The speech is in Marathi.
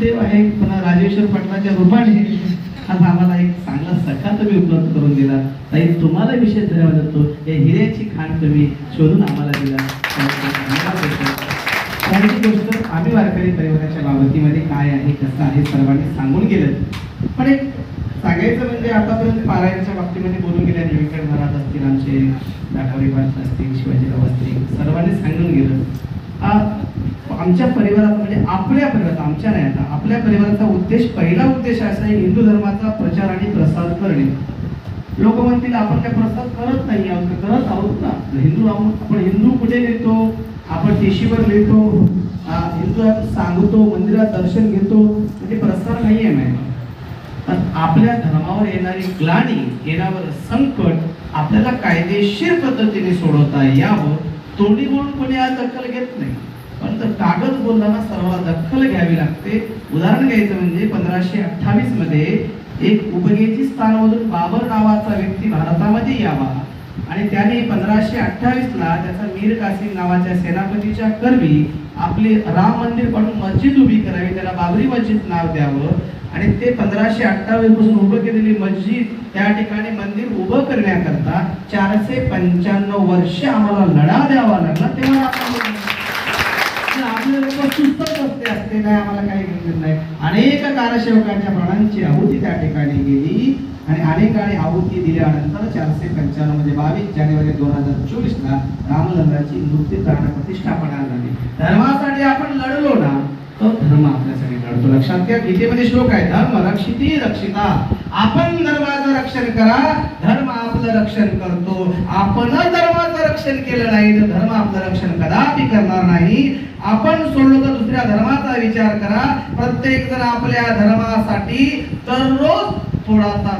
देव आहे पुन्हा राजेश्वर पाटलाच्या रूपाने आज आम्हाला एक चांगला सखा तुम्ही उपलब्ध करून दिला. ताई तुम्हाला विशेष धन्यवाद देतो या हिऱ्याची खाण तुम्ही शोधून आम्हाला दिला. त्यांची गोष्ट आम्ही वारकरी परिवाराच्या बाबतीमध्ये काय आहे कसं आहे सर्वांनी सांगून गेलं. पण एक सांगायचं म्हणजे आतापर्यंत पारायणच्या बाबतीमध्ये बोलून गेल्या निवेकड महाराज असतील आमचे दाखवरी महाराज असतील शिवाजीराव असतील सर्वांनी सांगून गेलं. आमच्या परिवारात म्हणजे आपल्या परिवारात आमच्या नाही आता आपल्या परिवाराचा उद्देश पहिला उद्देश असा आहे हिंदू धर्माचा प्रचार आणि प्रसार करणे. लोक म्हणतील आपण काय प्रसार करत नाही आहोत करत आहोत ना? हिंदू आहोत आपण हिंदू कुठे लिहितो? आपण टीशीवर लिहितो हिंदू सांगतो मंदिरात दर्शन घेतो म्हणजे प्रसार नाही आहे मॅम पण आपल्या धर्मावर येणारी ग्लानी येण्यावर संकट आपल्याला कायदेशीर पद्धतीने सोडवता यावं तोंडी म्हणून कोणी आज दखल घेत नाही. पण तर कागद बोलताना सर्वाला दखल घ्यावी लागते. उदाहरण घ्यायचं म्हणजे पंधराशे अठ्ठावीसमध्ये एक उपगेजिस्तानमधून बाबर नावाचा व्यक्ती भारतामध्ये यावा. आणि त्याने पंधराशे अठ्ठावीस ला त्याचा मीर कासिम नावाच्या सेनापतीच्या कर्वी आपले राम मंदिर पाडून मस्जिद उभी करावी त्याला बाबरी मस्जिद नाव द्यावं. आणि ते पंधराशे अठ्ठावीसपासून उभं केलेली मस्जिद त्या ठिकाणी मंदिर उभं करण्याकरता चारशे पंच्याण्णव वर्ष आम्हाला लढा द्यावा लागला. ते आपण आणि आपले लोक सुस्तच काय आम्हाला काही समजत नाही. अनेक कारसेवकांच्या प्राणांची आहुती त्या ठिकाणी गेली आणि अनेकांनी आहुती दिल्यानंतर चारशे पंच्याण्णव म्हणजे बावीस जानेवारी दोन हजार चोवीस ला रामलंगाची मूर्ती प्राण प्रतिष्ठापना झाली. धर्मासाठी आपण लढलो ना तो धर्म आपल्यासाठी लढतो. लक्षात घ्या गीतेमध्ये श्लोक आहे धर्म रक्षिती रक्षिता. आपण धर्माचं रक्षण करा धर्म आपलं रक्षण करतो. आपण धर्माचं रक्षण केलं नाही तर धर्म आपलं रक्षण कदापि करणार नाही. आपण सोडलो तर दुसऱ्या धर्माचा विचार करा. प्रत्येक जण आपल्या धर्मासाठी दररोज थोडासा